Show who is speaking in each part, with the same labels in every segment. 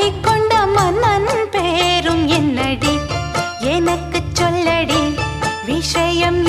Speaker 1: அள்ளிக்கொண்ட மன்னன் பேரும் என்னடி? எனக்கு சொல்லடி விஷயம்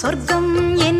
Speaker 1: சொர்க்கம் என்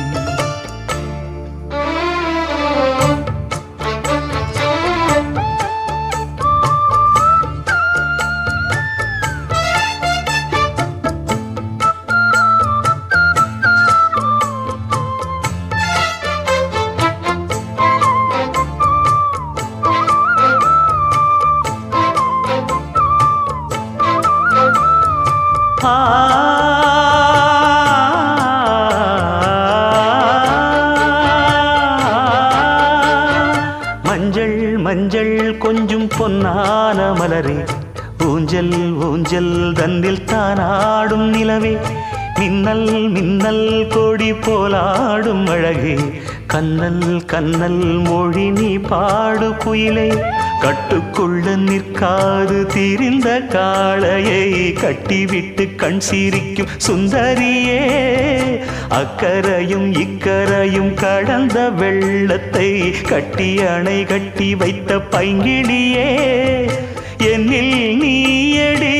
Speaker 2: மஞ்சள் கொஞ்சம் பொன்னான மலரே. ஊஞ்சல் ஊஞ்சல் தன்னில் தானாடும் நிலவே. மின்னல் மின்னல் கோடி போலாடும் அழகே. கண்ணல் கண்ணல் மொழி நீ பாடு குயிலை. கட்டுக்குள்ள நிற்காது திரிந்த காளையை கட்டிவிட்டு கண் சிரிக்கும் சுந்தரியே. அக்கரையும் இக்கரையும் கடந்த வெள்ளத்தை கட்டி அணை கட்டி வைத்த பைங்கிளியே. என்னில் நீயடி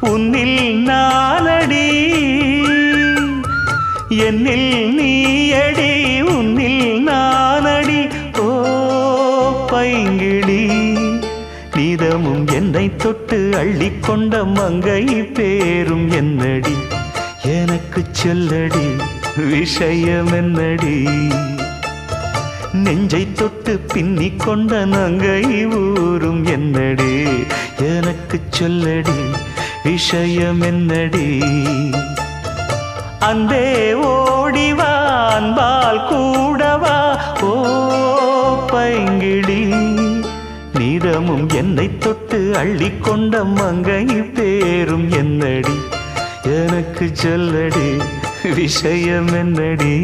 Speaker 2: உன்னில் நானடி. என்னில் தொட்டு அள்ளிக்கொண்ட மங்கை பேரும் என்னடி? எனக்கு சொல்லடி விஷயம் என்னடி நெஞ்சை தொட்டு பின்னி கொண்ட நங்கை ஊரும் என்னடி? எனக்கு சொல்லடி விஷயம் என்னடி அந்தே ஓடிவா அன்பால் கூடவா ஓ பைங்கிடி நீதமும் என்னை தொட்டு அள்ளிக்கொண்ட மங்கை பேரும் என்னடி? எனக்கு சொல்லடி விஷயம் என்னடி